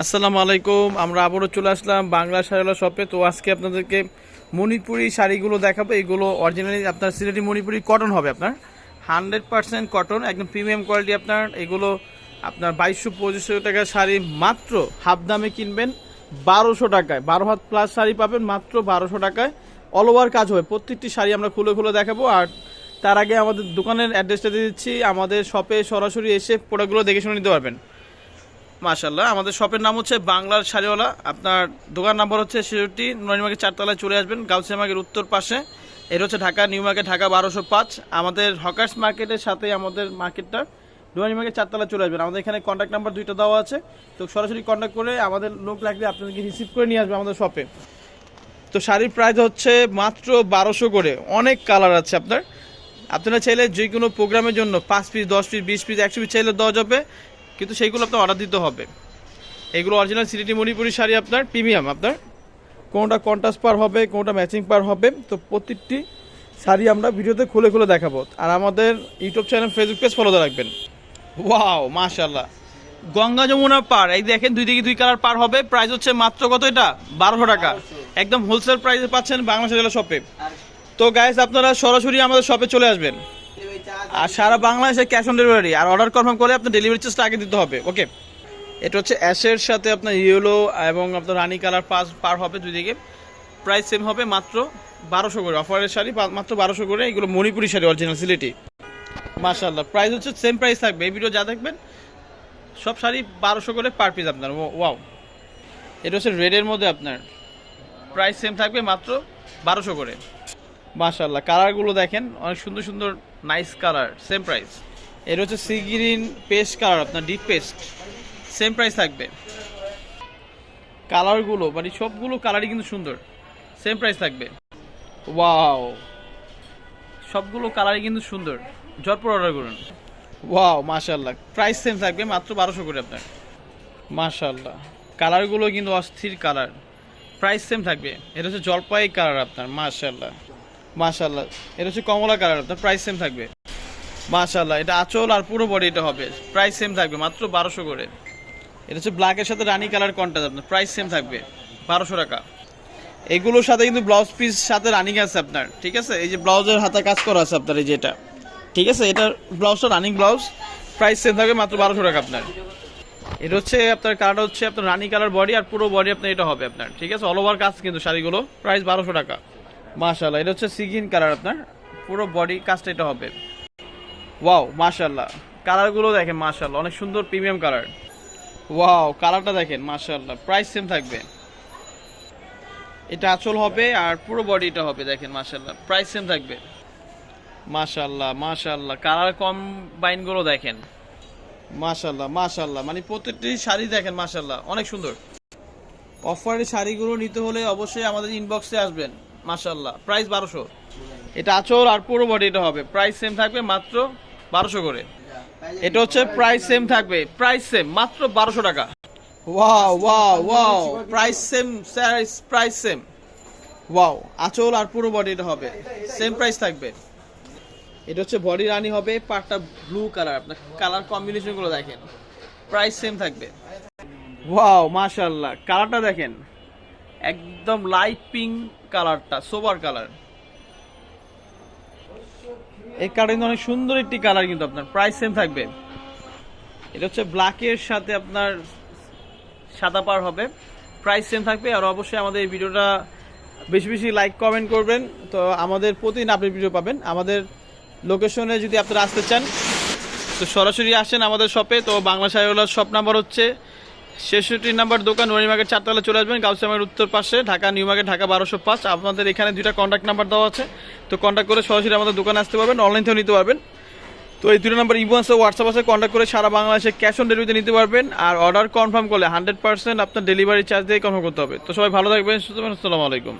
আসসালামু আলাইকুম, আমরা আবারও চলে আসলাম বাংলা শাড়িওয়ালা শপে। তো আজকে আপনাদেরকে মণিপুরি শাড়িগুলো দেখাবো। এইগুলো অরিজিনালি আপনার সিলেটি মণিপুরি কটন হবে আপনার। হান্ড্রেড পার্সেন্ট কটন একদম প্রিমিয়াম কোয়ালিটি আপনার। এগুলো আপনার বাইশশো পঁচিশশো টাকার শাড়ি। মাত্র হাফ দামে কিনবেন বারোশো টাকায়। বারো হাত প্লাস শাড়ি পাবেন মাত্র বারোশো টাকায়। অল ওভার কাজ হবে। প্রত্যেকটি শাড়ি আমরা খুলে খুলে দেখাবো। আর তার আগে আমাদের দোকানের অ্যাড্রেসটা দিয়ে দিচ্ছি। আমাদের শপে সরাসরি এসে প্রোডাক্টগুলো দেখে শুনে নিতে পারবেন। মাশাল্লাহ আমাদের শপের নাম হচ্ছে বাংলার শাড়িওয়ালা। আপনার দোকান নাম্বার হচ্ছে ছেষট্টি নয়মার্কেট চারতলায় চলে আসবেন গাউসিয়া মার্কেট উত্তর পাশে। এর হচ্ছে ঢাকা, নিউ মার্কেট, ঢাকা বারোশো পাঁচ। আমাদের হকার্স মার্কেটের সাথে আমাদের মার্কেটটা ডুয়ানি মার্কেট চারতলায় চলে আসবেন। আমাদের এখানে কন্ট্যাক্ট নাম্বার দুইটা দেওয়া আছে। তো সরাসরি কন্ট্যাক্ট করে আমাদের লোক লাগলে আপনাদেরকে রিসিভ করে নিয়ে আসবে আমাদের শপে তো শাড়ির প্রাইস হচ্ছে মাত্র বারোশো করে। অনেক কালার আছে আপনার। আপনারা চাইলে যে কোনো প্রোগ্রামের জন্য পাঁচ পিস দশ পিস বিশ পিস একশো পিস চাইলে দেওয়া যাবে। কিন্তু সেইগুলো আপনার অর্ডার দিতে হবে। এগুলো অরিজিনাল সিলেটি মণিপুরি শাড়ি আপনার প্রিমিয়াম আপনার। কোনটা কন্ট্রাস্ট পার হবে, কোনটা ম্যাচিং পার হবে, তো প্রত্যেকটি শাড়ি আমরা ভিডিওতে খুলে খুলে দেখাবো। আর আমাদের YouTube channel Facebook page follow রাখবেন। ওয়াও মাশাল্লাহ গঙ্গা যমুনা পার, এই দেখেন দুই দিকে দুই কালার পার হবে। প্রাইস হচ্ছে মাত্র কত এটা? বারোশো টাকা। একদম হোলসেল প্রাইসে পাচ্ছেন বাংলাদেশের শপে তো গাইস আপনারা সরাসরি আমাদের শপে চলে আসবেন। আর সারা বাংলাদেশে ক্যাশ অন ডেলিভারি আর অর্ডার কনফার্ম করে আপনার ডেলিভারি চার্জটা আগে দিতে হবে ওকে এটা হচ্ছে অ্যাশের সাথে আপনার ইয়েলো এবং আপনার রানি কালার পাস পার হবে দুই দিকে। প্রাইস সেম হবে মাত্র বারোশো করে। অফারের শাড়ি মাত্র বারোশো করে। এগুলো মণিপুরি শাড়ি অরিজিনাল সিলেটি। মাশাল্লাহ প্রাইস হচ্ছে সেম প্রাইস থাকবে। এই ভিডিও যা দেখবেন, সব শাড়ি বারোশো করে পার পিস আপনার। ওয়াও এটা হচ্ছে রেডের মধ্যে আপনার। প্রাইস সেম থাকবে মাত্র বারোশো করে। মাশাল্লাহ কালারগুলো দেখেন, অনেক সুন্দর সুন্দর নাইস কালার সেম প্রাইস এর হচ্ছে সি গ্রিন পেস্ট কালার আপনার ডিপ পেস্ট সেম প্রাইস থাকবে। কালারগুলো মানে সবগুলো কালারই কিন্তু সুন্দর। সেম প্রাইস থাকবে। ওয়াও সবগুলো কালারই কিন্তু সুন্দর। ঝটপট অর্ডার করুন। ওয়াও মাশাল্লাহ প্রাইস সেম থাকবে, মাত্র বারোশো করে আপনার। মাশাল্লাহ কালারগুলো কিন্তু অস্থির কালার। প্রাইস সেম থাকবে। এটা হচ্ছে জলপাই কালার আপনার মাশাল্লাহ মাশাল্লাহ এটা হচ্ছে কমলা কালার আপনার প্রাইস সেম থাকবে। মাশাল্লাহ এটা আঁচল আর পুরো বডি এটা হবে। প্রাইস সেম থাকবে, মাত্র বারোশো করে। এটা হচ্ছে ব্ল্যাকের সাথে রানি কালার কন্ট্রাস্ট আপনার প্রাইস সেম থাকবে, বারোশো টাকা। এগুলোর সাথে কিন্তু ব্লাউজ পিস সাথে রানিং আছে আপনার, ঠিক আছে? এই যে ব্লাউজের হাতে কাজ করা আছে আপনার, এই যেটা ঠিক আছে? এটার ব্লাউজটা রানিং ব্লাউজ প্রাইস সেম থাকবে, মাত্র বারোশো টাকা আপনার। এটা হচ্ছে আপনার কালারটা হচ্ছে আপনার রানি কালার বডি আর পুরো বডি আপনার এটা হবে আপনার, ঠিক আছে? অল ওভার কাজ কিন্তু শাড়িগুলো প্রাইস বারোশো টাকা। মাশাল্লাহ এটা হচ্ছে সিগিন কালার আপনার। পুরো বডি কাজটা এটা হবে। ওয়াও মাশাল্লাহ কালারগুলো দেখেন মাশাল্লাহ অনেক সুন্দর প্রিমিয়াম কালার ওয়াও কালারটা দেখেন মাশাল্লাহ প্রাইস সেম থাকবে। এটা আঁচল হবে আর পুরো বডিটা হবে, দেখেন মাশাল্লাহ প্রাইস সেম থাকবে। মাশাল্লাহ মাশাল্লাহ কালার কম্বাইনগুলো দেখেন। মাশাল্লাহ মাশাল্লাহ মানে প্রত্যেকটি শাড়ি দেখেন মাশাল্লাহ অনেক সুন্দর। অফারের শাড়িগুলো নিতে হলে অবশ্যই আমাদের ইনবক্সে আসবেন। মাশাল্লাহ প্রাইস বারোশো। এটা আচল আর পুরো বডি এটা হবে। প্রাইস সেম থাকবে মাত্র বারোশো করে। এটা হচ্ছে প্রাইস সেম থাকবে। প্রাইস সেম মাত্র বারোশো টাকা। Wow wow wow price same price same wow আচল আর পুরো বডি এটা হবে। সেম প্রাইস থাকবে। এটা হচ্ছে বডি রানি হবে পাটটা ব্লু কালার আপনার কালার কম্বিনেশনগুলো দেখেন। প্রাইস সেম থাকবে। ওয়াও মাশাল্লাহ কালারটা দেখেন। একদম লাইট পিঙ্ক কালারটা সোবার কালার এই কালার কিন্তু অনেক সুন্দর একটি কালার কিন্তু আপনার প্রাইস সেম থাকবে। এটা হচ্ছে ব্ল্যাকের সাথে আপনার সাদা পার হবে প্রাইস সেম থাকবে। আর অবশ্যই আমাদের এই ভিডিওটা বেশি বেশি লাইক কমেন্ট করবেন। তো আমাদের প্রতিদিন আপনি ভিডিও পাবেন। আমাদের লোকেশনে যদি আপনারা আসতে চান, তো সরাসরি আসেন আমাদের শপে তো বাংলা সাহেবলার শপ নাম্বার হচ্ছে ছেষট্টি নাম্বার দোকান ওয়ারি মার্কেট চারতলা চলে আসবেন গাউসিয়া মার্কেট উত্তর পাশে, ঢাকা নিউ মার্কেট ঢাকা বারোশো পাঁচ। আপনাদের এখানে দুইটা কন্ট্যাক্ট নাম্বার দেওয়া আছে। তো কন্ট্যাক্ট করে সরাসরি আমাদের দোকানে আসতে পারবেন অনলাইন থেকেও নিতে পারবেন। তো এই দুটো নাম্বার ইমো আছে হোয়াটসঅ্যাপ আছে কন্ট্যাক্ট করে সারা বাংলাদেশে ক্যাশ অন ডেলিভারিতে নিতে পারবেন। আর অর্ডার কনফার্ম করলে হান্ড্রেড পার্সেন্ট আপনার ডেলিভারি চার্জ দিয়ে কনফার্ম করতে হবে। তো সবাই ভালো থাকবেন সুতরাং আসসালামু আলাইকুম।